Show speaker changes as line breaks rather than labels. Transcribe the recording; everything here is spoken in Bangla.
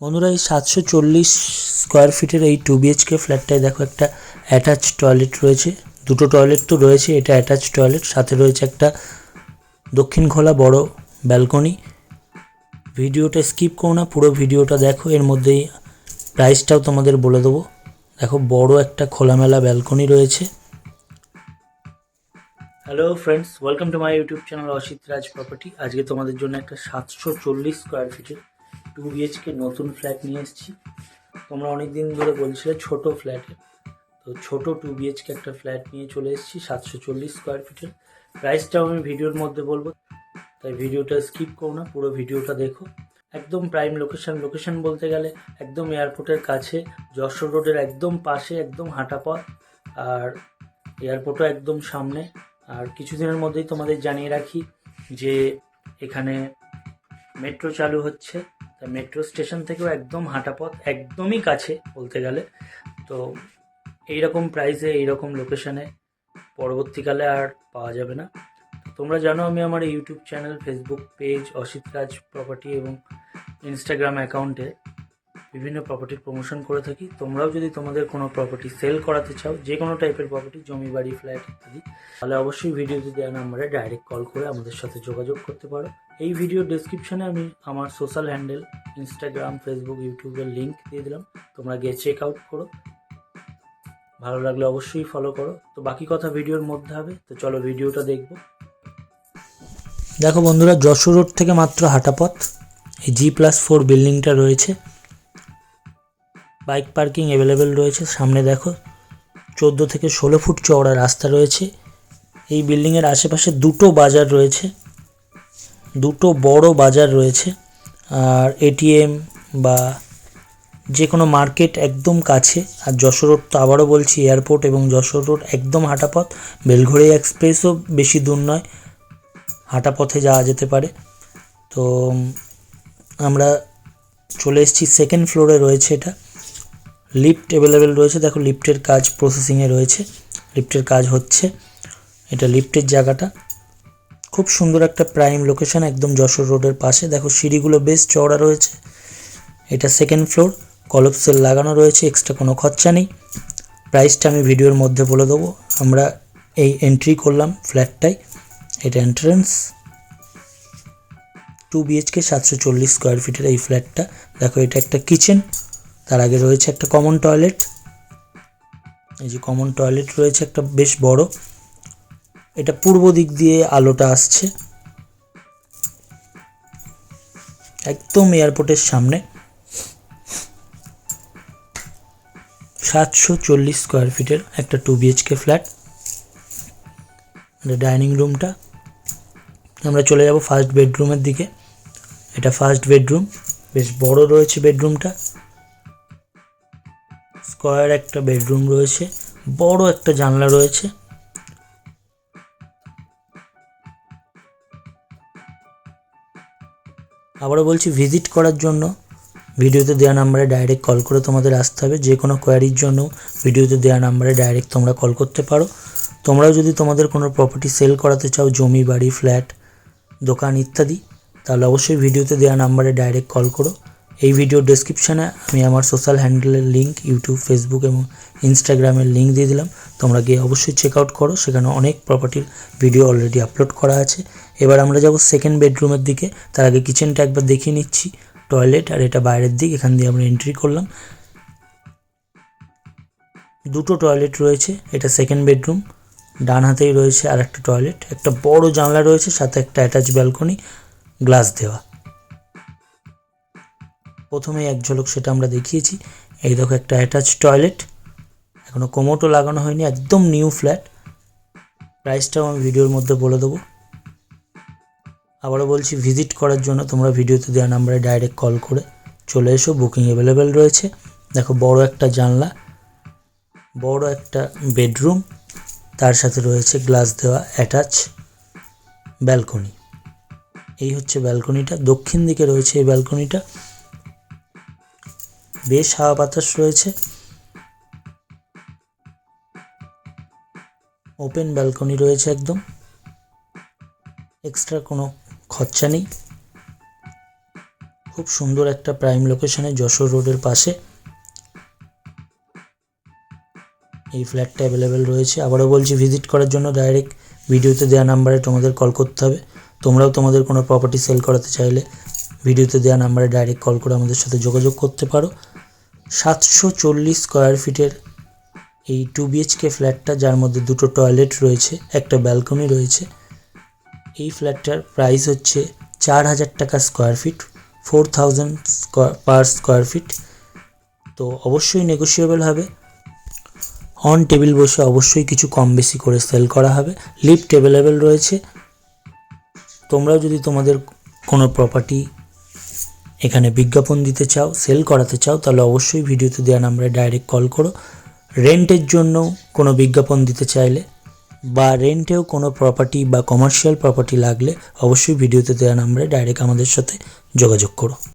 বন্ধুরা, এই সাতশো চল্লিশ স্কোয়ার ফিটের এই টু বিএইচকে ফ্ল্যাটটায় দেখো একটা অ্যাটাচ টয়লেট রয়েছে। দুটো টয়লেট তো রয়েছে, এটা অ্যাটাচ টয়লেট সাথে রয়েছে একটা দক্ষিণ খোলা বড় ব্যালকনি ভিডিওটা স্কিপ করো না, পুরো ভিডিওটা দেখো, এর মধ্যেই প্রাইসটাও তোমাদের বলে দেবো। দেখো, বড় একটা খোলামেলা ব্যালকনি রয়েছে। Hello friends welcome to my YouTube channel Asit Raj property আজকে তোমাদের জন্য একটা সাতশো চল্লিশ স্কোয়ার ফিটের টু বিএইচকে নতুন ফ্ল্যাট নিয়ে এসেছি। তোমরা অনেক দিন ধরে বলছিলে ছোট ফ্ল্যাটে। তো ছোট টু বিএইচকে একটা ফ্ল্যাট নিয়ে চলে এসেছি, সাতশো চল্লিশ স্কোয়ার ফিটের প্রাইসটাও আমি ভিডিওর মধ্যে বলব, তাই ভিডিওটা স্কিপ করো না, পুরো ভিডিওটা দেখো। একদম প্রাইম লোকেশন লোকেশন বলতে গেলে একদম এয়ারপোর্টের কাছে, যশোর রোডের একদম পাশে, একদম হাঁটা পথ আর এয়ারপোর্টও একদম সামনে। আর কিছুদিনের মধ্যেই তোমাদের জানিয়ে রাখি যে এখানে মেট্রো চালু হচ্ছে। তা মেট্রো স্টেশন থেকেও একদম হাঁটা পথ, একদমই কাছে বলতে গেলে। তো এইরকম প্রাইসে এইরকম লোকেশনে পরবর্তীকালে আর পাওয়া যাবে না। তোমরা জানো আমি আমার YouTube channel Facebook page Asit Raj property এবং ইনস্টাগ্রাম অ্যাকাউন্টে বিভিন্ন প্রপার্টির প্রমোশন করে থাকি। তোমরাও যদি তোমাদের কোনো প্রপার্টি সেল করাতে চাও যে কোনো টাইপের প্রপার্টি জমি, বাড়ি ফ্ল্যাট ইত্যাদি, তাহলে অবশ্যই ভিডিওতে দেওয়া নাম্বারে ডাইরেক্ট কল করে আমাদের সাথে যোগাযোগ করতে পারো। এই ভিডিও ডেসক্রিপশনে আমি আমার সোশ্যাল হ্যান্ডেল ইনস্টাগ্রাম ফেসবুক ইউটিউবের লিঙ্ক দিয়ে দিলাম। তোমরা গিয়ে চেক আউট করো। ভালো লাগলে অবশ্যই ফলো করো। তো বাকি কথা ভিডিওর মধ্যে হবে। তো চলো ভিডিওটা দেখব। দেখো বন্ধুরা, যশোর রোড থেকে মাত্র হাঁটা পথ এই জি প্লাস ফোর বিল্ডিংটা রয়েছে। বাইক পার্কিং অ্যাভেলেবেল রয়েছে। সামনে দেখো, চোদ্দ থেকে ষোলো ফুট চওড়া রাস্তা রয়েছে। এই বিল্ডিংয়ের আশেপাশে দুটো বাজার রয়েছে, দুটো বড় বাজার রয়েছে। আর এটিএম বা যে কোনো মার্কেট একদম কাছে। আর যশোর রোড তো আবারও বলছি, এয়ারপোর্ট এবং যশোর রোড একদম হাঁটাপথ। বেলঘড়ি এক্সপ্রেসও বেশি দূর নয় হাঁটা পথে যাওয়া যেতে পারে। তো আমরা চলে এসেছি, সেকেন্ড ফ্লোরে রয়েছে এটা। লিফট অ্যাভেলেবেল রয়েছে। দেখো লিফটের কাজ প্রসেসিংয়ে রয়েছে। লিফটের কাজ হচ্ছে। এটা লিফটের জায়গাটা। খুব সুন্দর একটা প্রাইম লোকেশন একদম যশোর রোডের পাশে। দেখো সিঁড়িগুলো বেশ চওড়া রয়েছে। এটা সেকেন্ড ফ্লোর কলপ লাগানো রয়েছে এক্সট্রা কোনো খরচা নেই। প্রাইসটা আমি ভিডিওর মধ্যে বলে দেবো। আমরা এই এন্ট্রি করলাম ফ্ল্যাটটায় এটা এন্ট্রেন্স টু বিএইচকে সাতশো চল্লিশ স্কোয়ার ফিটের এই ফ্ল্যাটটা দেখো এটা একটা কিচেন তার আগে রয়েছে একটা কমন টয়লেট এই যে কমন টয়লেট রয়েছে একটা বেশ বড়। এটা পূর্ব দিক দিয়ে আলোটা আসছে। একদম এয়ারপোর্টের সামনে। সাতশো চল্লিশ স্কোয়ার ফিটের একটা টু বিএইচকে ফ্ল্যাট ডাইনিং রুমটা আমরা চলে যাব ফার্স্ট বেডরুমের দিকে। এটা ফার্স্ট বেডরুম বেশ বড় রয়েছে বেডরুমটা স্কোয়ার একটা বেডরুম রয়েছে, বড় একটা জানলা রয়েছে। আবারও বলছি ভিজিট করার জন্য ভিডিওতে দেওয়া নাম্বারে ডাইরেক্ট কল করে তোমাদের আসতে হবে। যে কোনো কোয়ারির জন্য ভিডিওতে দেওয়া নাম্বারে ডাইরেক্ট তোমরা কল করতে পারো। তোমরাও যদি তোমাদের কোনো প্রপার্টি সেল করাতে চাও, জমি, বাড়ি ফ্ল্যাট দোকান ইত্যাদি, তাহলে অবশ্যই ভিডিওতে দেওয়া নাম্বারে ডাইরেক্ট কল করো। এই ভিডিও ডেসক্রিপশানে আমি আমার সোশ্যাল হ্যান্ডেলের লিঙ্ক ইউটিউব ফেসবুক এবং ইনস্টাগ্রামের লিঙ্ক দিয়ে দিলাম। তোমরা গিয়ে অবশ্যই চেক আউট করো, সেখানে অনেক প্রপার্টির ভিডিও অলরেডি আপলোড করা আছে। এবার আমরা যাব সেকেন্ড বেডরুমের দিকে। তার আগে কিচেনটা একবার দেখিয়ে নিচ্ছি। টয়লেট আর এটা বাইরের দিক, এখান দিয়ে আমরা এন্ট্রি করলাম। দুটো টয়লেট রয়েছে, এটা সেকেন্ড বেডরুম ডান হাতেই রয়েছে আর একটা টয়লেট একটা বড় জানলা রয়েছে, সাথে একটা অ্যাটাচ ব্যালকনি গ্লাস দেওয়া। প্রথমেই এক ঝলক সেটা আমরা দেখিয়েছি। এই দেখো একটা অ্যাটাচ টয়লেট এখনও কোমোটও লাগানো হয়নি, একদম নিউ ফ্ল্যাট প্রাইসটাও আমি ভিডিওর মধ্যে বলে দেবো। আবারও বলছি ভিজিট করার জন্য তোমরা ভিডিওতে দেওয়া নাম্বারে ডাইরেক্ট কল করে চলে এসো বুকিং অ্যাভেলেবেল রয়েছে। দেখো বড় একটা জানলা, বড় একটা বেডরুম তার সাথে রয়েছে গ্লাস দেওয়া অ্যাটাচ ব্যালকনি এই হচ্ছে ব্যালকনিটা দক্ষিণ দিকে রয়েছে এই ব্যালকনিটা বেশ হাওয়া বাতাস রয়েছে। ওপেন ব্যালকনি রয়েছে একদম। এক্সট্রা কোনো খরচা নেই। খুব সুন্দর একটা প্রাইম লোকেশনে যশোর রোডের পাশে। এই ফ্ল্যাটটা অ্যাভেলেবেল রয়েছে। আবারও বলছি ভিজিট করার জন্য ডাইরেক্ট ভিডিওতে দেওয়া নাম্বারে তোমাদের কল করতে হবে। তোমরাও তোমাদের কোনো প্রপার্টি সেল করাতে চাইলে ভিডিওতে দেওয়া নাম্বারে ডাইরেক্ট কল করে আমাদের সাথে যোগাযোগ করতে পারো। সাতশো চল্লিশ স্কোয়ার ফিটের এই টু বিএইচকে ফ্ল্যাটটা যার মধ্যে দুটো টয়লেট রয়েছে, একটা ব্যালকনি রয়েছে। এই ফ্ল্যাটটার প্রাইস হচ্ছে চার হাজার টাকা square feet four thousand square per square feet তো অবশ্যই নেগোসিয়েবল হবে। অন টেবিল বসে অবশ্যই কিছু কম বেশি করে সেল করা হবে। লিফট অ্যাভেলেবেল রয়েছে। তোমরাও যদি তোমাদের কোনো প্রপার্টি এখানে বিজ্ঞাপন দিতে চাও সেল করাতে চাও, তাহলে অবশ্যই ভিডিওতে দেওয়া নাম্বারে ডাইরেক্ট কল করো। রেন্টের জন্য কোনো বিজ্ঞাপন দিতে চাইলে বা রেন্টেও কোনো প্রপার্টি বা কমার্শিয়াল প্রপার্টি লাগলে অবশ্যই ভিডিওতে দেওয়া নাম্বারে ডাইরেক্ট আমাদের সাথে যোগাযোগ করো।